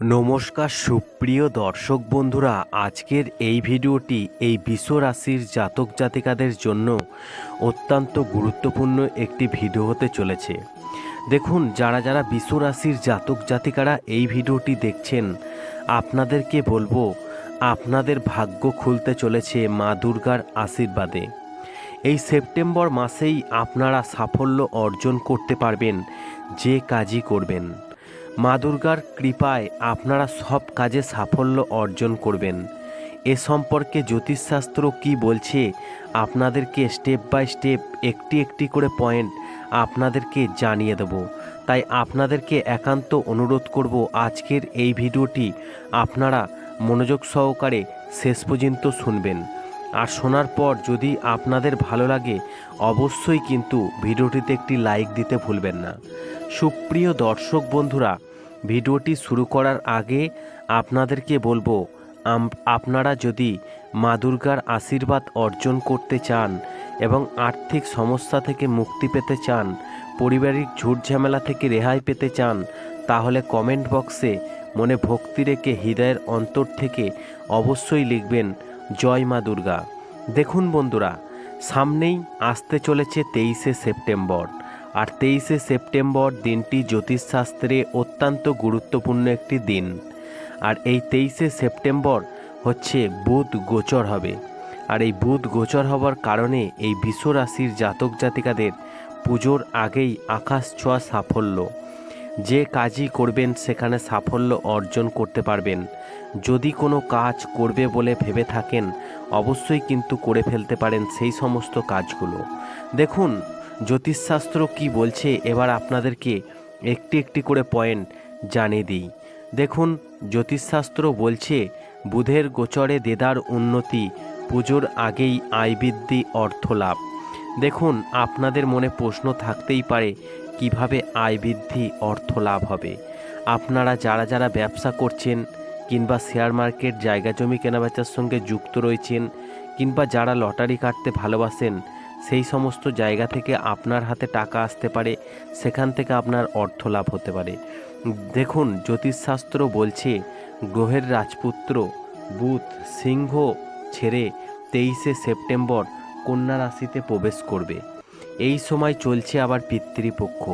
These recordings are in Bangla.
নমস্কার, সুপ্রিয় দর্শক বন্ধুরা, আজকের এই ভিডিওটি এই বিশ্ব রাশির জাতক জাতিকাদের জন্য অত্যন্ত গুরুত্বপূর্ণ একটি ভিডিও হতে চলেছে। দেখুন, যারা যারা বিশ্ব রাশির জাতক জাতিকারা এই ভিডিওটি দেখছেন, আপনাদেরকে বলব, আপনাদের ভাগ্য খুলতে চলেছে মা দুর্গার আশীর্বাদে। এই সেপ্টেম্বর মাসেই আপনারা সাফল্য অর্জন করতে পারবেন, যে কাজই করবেন। মা দুর্গার কৃপায় আপনারা সব কাজে সাফল্য অর্জন করবেন। এ সম্পর্কে জ্যোতিষশাস্ত্র কি বলছে, আপনাদেরকে স্টেপ বাই স্টেপ একটি একটি করে পয়েন্ট আপনাদেরকে জানিয়ে দেব। তাই আপনাদেরকে একান্ত অনুরোধ করব আজকের এই ভিডিওটি আপনারা মনোযোগ সহকারে শেষ পর্যন্ত শুনবেন। আর শোনার পর যদি আপনাদের ভালো লাগে, অবশ্যই কিন্তু ভিডিওটিতে একটি লাইক দিতে ভুলবেন না। সুপ্রিয় দর্শক বন্ধুরা, ভিডিওটি শুরু করার আগে আপনাদেরকে বলব আপনারা যদি মা দুর্গার আশীর্বাদ অর্জন করতে চান এবং আর্থিক সমস্যা থেকে মুক্তি পেতে চান পারিবারিক ঝামেলা থেকে রেহাই পেতে চান, তাহলে কমেন্ট বক্সে মনে ভক্তি রেখে হৃদয়ের অন্তর থেকে অবশ্যই লিখবেন জয় মা দুর্গা। দেখুন বন্ধুরা, সামনেই আসতে চলেছে তেইশে সেপ্টেম্বর। আর তেইশে সেপ্টেম্বর দিনটি জ্যোতিষশাস্ত্রে অত্যন্ত গুরুত্বপূর্ণ একটি দিন। আর এই তেইশে সেপ্টেম্বর হচ্ছে বুধ গোচর হবে। আর এই বুধ গোচর হবার কারণে এই বিশ্ব রাশির জাতক জাতিকাদের পুজোর আগেই আকাশ ছোঁয়া সাফল্য। যে কাজই করবেন, সেখানে সাফল্য অর্জন করতে পারবেন। যদি কোনো কাজ করবে বলে ভেবে থাকেন, অবশ্যই কিন্তু করে ফেলতে পারেন সেই সমস্ত কাজগুলো। দেখুন, জ্যোতিষশাস্ত্র কি বলছে এবার আপনাদেরকে একটি একটি করে পয়েন্ট জানিয়ে দিই। দেখুন, জ্যোতিষশাস্ত্র বলছে, বুধের গোচরে দেদার উন্নতি, পুজোর আগেই আয় বৃদ্ধি অর্থ লাভ। দেখুন, আপনাদের মনে প্রশ্ন থাকতেই পারে, কীভাবে আয় বৃদ্ধি অর্থ লাভ হবে? আপনারা যারা যারা ব্যবসা করছেন কিংবা শেয়ার মার্কেট, জায়গা জমি কেনাবেচার সঙ্গে যুক্ত রয়েছেন কিংবা যারা লটারি কাটতে ভালোবাসেন, সেই সমস্ত জায়গা থেকে আপনার হাতে টাকা আসতে পারে, সেখান থেকে আপনার অর্থ লাভ হতে পারে। দেখুন, জ্যোতিষশাস্ত্র বলছে, গ্রহের রাজপুত্র, বুধ, সিংহ ছেড়ে তেইশে সেপ্টেম্বর কন্যা রাশিতে প্রবেশ করবে। এই সময় চলছে আবার পিতৃপক্ষ।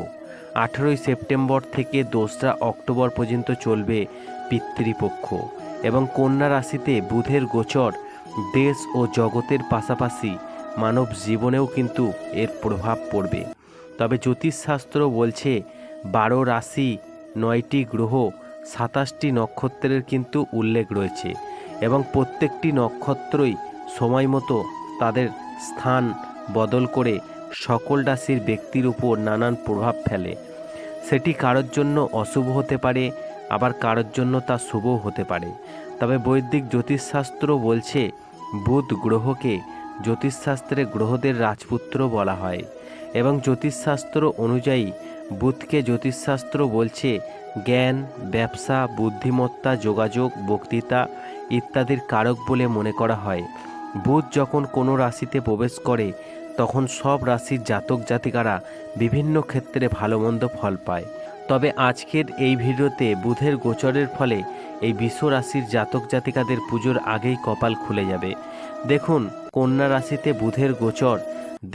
আঠেরোই সেপ্টেম্বর থেকে দোসরা অক্টোবর পর্যন্ত চলবে পিতৃপক্ষ এবং কন্যা রাশিতে বুধের গোচর দেশ ও জগতের পাশাপাশি মানব জীবনেও কিন্তু এর প্রভাব পড়বে। তবে জ্যোতিষশাস্ত্র বলছে, বারো রাশি নয়টি গ্রহ, সাতাশটি নক্ষত্রের কিন্তু উল্লেখ রয়েছে এবং প্রত্যেকটি নক্ষত্রই সময় মতো তাদের স্থান বদল করে সকল রাশির ব্যক্তির উপর নানান প্রভাব ফেলে। সেটি কারোর জন্য অশুভ হতে পারে আবার কারোর জন্য তা শুভও হতে পারে। তবে বৈদিক জ্যোতিষশাস্ত্র বলছে, বুধ গ্রহকে জ্যোতিষশাস্ত্রে গ্রহদের রাজপুত্র বলা হয় এবং জ্যোতিষশাস্ত্র অনুযায়ী বুধকে জ্যোতিষশাস্ত্র বলছে, জ্ঞান, ব্যবসা, বুদ্ধিমত্তা, যোগাযোগ, বক্তৃতা ইত্যাদির কারক বলে মনে করা হয়। বুধ যখন কোনো রাশিতে প্রবেশ করে, তখন সব রাশির জাতক জাতিকারা বিভিন্ন ক্ষেত্রে ভালো মন্দ ফল পায়। তবে আজকের এই ভিডিওতে বুধের গোচরের ফলে এই বিশ্ব রাশির জাতক জাতিকাদের পুজোর আগেই কপাল খুলে যাবে। দেখুন, কন্যা রাশিতে বুধের গোচর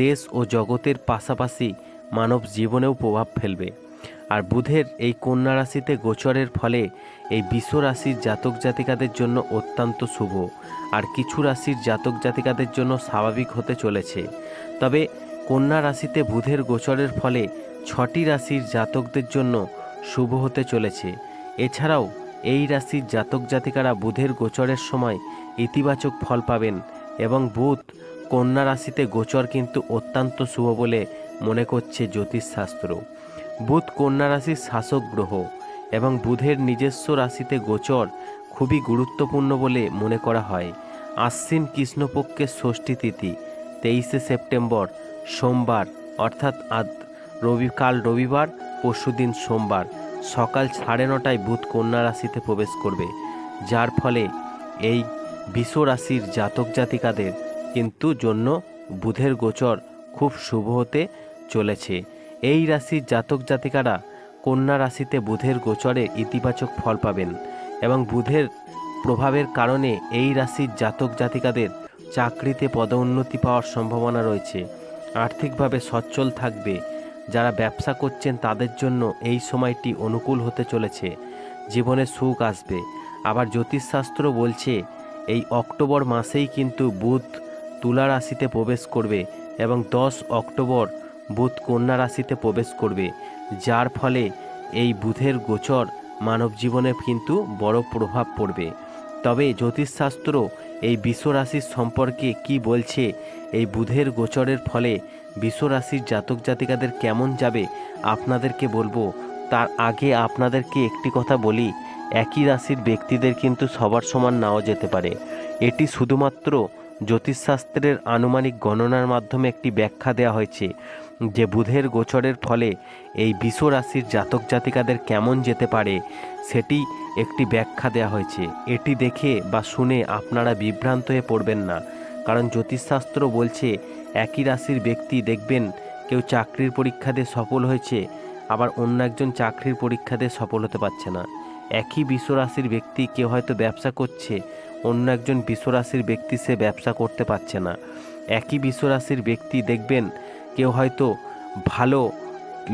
দেশ ও জগতের পাশাপাশি মানব জীবনেও প্রভাব ফেলবে। আর বুধের এই কন্যা রাশিতে গোচরের ফলে এই বিশ্ব রাশির জাতক জাতিকাদের জন্য অত্যন্ত শুভ। আর কিছু রাশির জাতক জাতিকাদের জন্য স্বাভাবিক হতে চলেছে। তবে কন্যা রাশিতে বুধের গোচরের ফলে ছটি রাশির জাতকদের জন্য শুভ হতে চলেছে। এছাড়াও এই রাশির জাতক জাতিকারা বুধের গোচরের সময় ইতিবাচক ফল পাবেন এবং বুধ কন্যা রাশিতে গোচর কিন্তু অত্যন্ত শুভ বলে মনে করছে জ্যোতিষশাস্ত্র। বুধ কন্যা রাশির শাসক গ্রহ এবং বুধের নিজস্ব রাশিতে গোচর খুবই গুরুত্বপূর্ণ বলে মনে করা হয়। আশ্বিন কৃষ্ণপক্ষের ষষ্ঠী তিথি, তেইশে সেপ্টেম্বর সোমবার, অর্থাৎ আদ রবি, কাল রবিবার পরশুদিন সোমবার, সকাল সাড়ে নটায় বুধ কন্যা রাশিতে প্রবেশ করবে, যার ফলে এই বিশ্ব রাশির জাতক জাতিকাদের কিন্তু জন্য বুধের গোচর খুব শুভ হতে চলেছে। এই রাশির জাতক জাতিকারা কন্যা রাশিতে বুধের গোচরে ইতিবাচক ফল পাবেন এবং বুধের প্রভাবের কারণে এই রাশির জাতক জাতিকাদের চাকরিতে পদোন্নতি পাওয়ার সম্ভাবনা রয়েছে। আর্থিকভাবে সচ্ছল থাকবে। যারা ব্যবসা করছেন তাদের জন্য এই সময়টি অনুকূল হতে চলেছে। জীবনে সুখ আসবে। আবার জ্যোতিষশাস্ত্র বলছে, এই অক্টোবর মাসেই কিন্তু বুধ তুলা রাশিতে প্রবেশ করবে এবং দশ অক্টোবর বুধ কন্যা রাশিতে প্রবেশ করবে। যার ফলে এই বুধের গোচর মানব জীবনে কিন্তু বড় প্রভাব পড়বে। তবে জ্যোতিষশাস্ত্র এই বিশ্বরাশির সম্পর্কে কি বলছে এই বুধের গোচরের ফলে বিশ্বরাশির জাতক জাতিকাদের কেমন যাবে আপনাদেরকে বলব। তার আগে আপনাদেরকে একটি কথা বলি, একই রাশির ব্যক্তিদের কিন্তু সবার সমান নাও যেতে পারে। এটি শুধুমাত্র জ্যোতিষশাস্ত্রের আনুমানিক গণনার মাধ্যমে একটি ব্যাখ্যা দেওয়া হয়েছে যে বুধের গোচরের ফলে এই বিশ্ব রাশির জাতক জাতিকাদের কেমন যেতে পারে, সেটি একটি ব্যাখ্যা দেওয়া হয়েছে। এটি দেখে বা শুনে আপনারা বিভ্রান্ত হয়ে পড়বেন না। কারণ জ্যোতিষশাস্ত্র বলছে, একই রাশির ব্যক্তি দেখবেন কেউ চাকরির পরীক্ষাতে সফল হয়েছে, আবার অন্য একজন চাকরির পরীক্ষাতে সফল হতে পারছে না। একই বিশ্বরাশির ব্যক্তি কেউ হয়তো ব্যবসা করছে, অন্য একজন বিশ্বরাশির ব্যক্তি সে ব্যবসা করতে পারছে না। একই বিশ্বরাশির ব্যক্তি দেখবেন কেউ হয়তো ভালো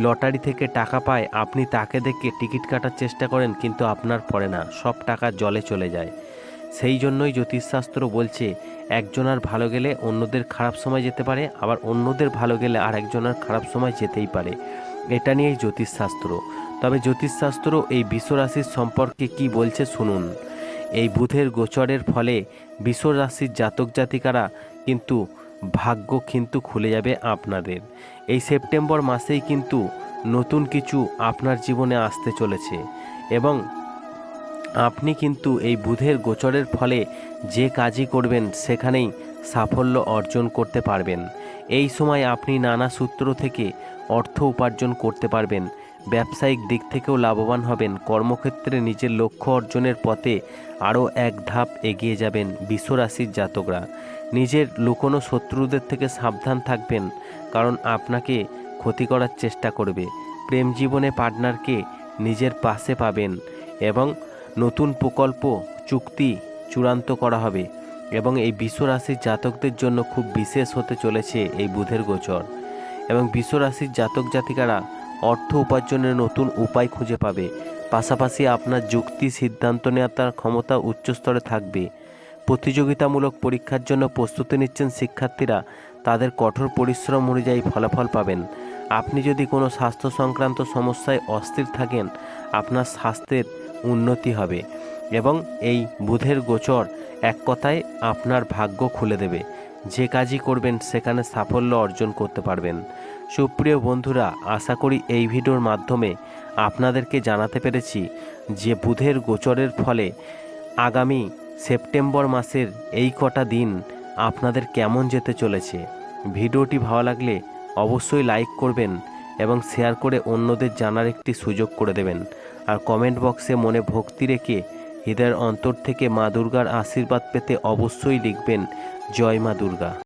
লটারি থেকে টাকা পায়, আপনি তাকে দেখে টিকিট কাটার চেষ্টা করেন, কিন্তু আপনার পড়ে না, সব টাকা জলে চলে যায়। সেই জন্যই জ্যোতিষশাস্ত্র বলছে একজনার ভালো গেলে অন্যদের খারাপ সময় যেতে পারে, আবার অন্যদের ভালো গেলে আর একজনের খারাপ সময় যেতেই পারে। এটা নিয়েই জ্যোতিষশাস্ত্র। তবে জ্যোতিষশাস্ত্র এই বিশ্বরাশির সম্পর্কে কি বলছে শুনুন। এই বুধের গোচরের ফলে বিশ্বরাশির জাতক জাতিকারা কিন্তু ভাগ্য কিন্তু খুলে যাবে আপনাদের। এই সেপ্টেম্বর মাসেই কিন্তু নতুন কিছু আপনার জীবনে আসতে চলেছে এবং আপনি কিন্তু এই বুধের গোচরের ফলে যে কাজই করবেন সেখানেই সাফল্য অর্জন করতে পারবেন। এই সময় আপনি নানা সূত্র থেকে অর্থ উপার্জন করতে পারবেন। ব্যবসায়িক দিক থেকেও লাভবান হবেন। কর্মক্ষেত্রে নিজের লক্ষ্য অর্জনের পথে আরও এক ধাপ এগিয়ে যাবেন বিশ্বরাশির জাতকরা। নিজের লুকোনো শত্রুদের থেকে সাবধান থাকবেন, কারণ আপনাকে ক্ষতি করার চেষ্টা করবে। প্রেম জীবনে পার্টনারকে নিজের পাশে পাবেন এবং নতুন প্রকল্প, চুক্তি চূড়ান্ত করা হবে এবং এই বিশ্বরাশির জাতকদের জন্য খুব বিশেষ হতে চলেছে এই বুধের গোচর। এবং বিশ্বরাশির জাতক জাতিকারা অর্থ উপার্জনের নতুন উপায় খুঁজে পাবে। পাশাপাশি আপনার যুক্তি, সিদ্ধান্ত নেওয়ার তার ক্ষমতা উচ্চস্তরে থাকবে। প্রতিযোগিতামূলক পরীক্ষার জন্য প্রস্তুতি নিচ্ছেন শিক্ষার্থীরা। তাদের কঠোর পরিশ্রম অনুযায়ী ফলাফল পাবেন। আপনি যদি কোনো স্বাস্থ্য সংক্রান্ত সমস্যায় অস্থির থাকেন, আপনার স্বাস্থ্যের উন্নতি হবে এবং এই বুধের গোচর এক কথায় আপনার ভাগ্য খুলে দেবে। যে কাজই করবেন, সেখানে সাফল্য অর্জন করতে পারবেন। সুপ্রিয় বন্ধুরা, আশা করি এই ভিডিওর মাধ্যমে আপনাদেরকে জানাতে পেরেছি যে বুধের গোচরের ফলে আগামী সেপ্টেম্বর মাসের এই কটা দিন আপনাদের কেমন যেতে চলেছে। ভিডিওটি ভালো লাগলে অবশ্যই লাইক করবেন এবং শেয়ার করে অন্যদের জানার একটি সুযোগ করে দেবেন। আর কমেন্ট বক্সে মনে ভক্তি রেখে হৃদয়ের অন্তর থেকে মা দুর্গার আশীর্বাদ পেতে অবশ্যই লিখবেন, জয় মা দুর্গা।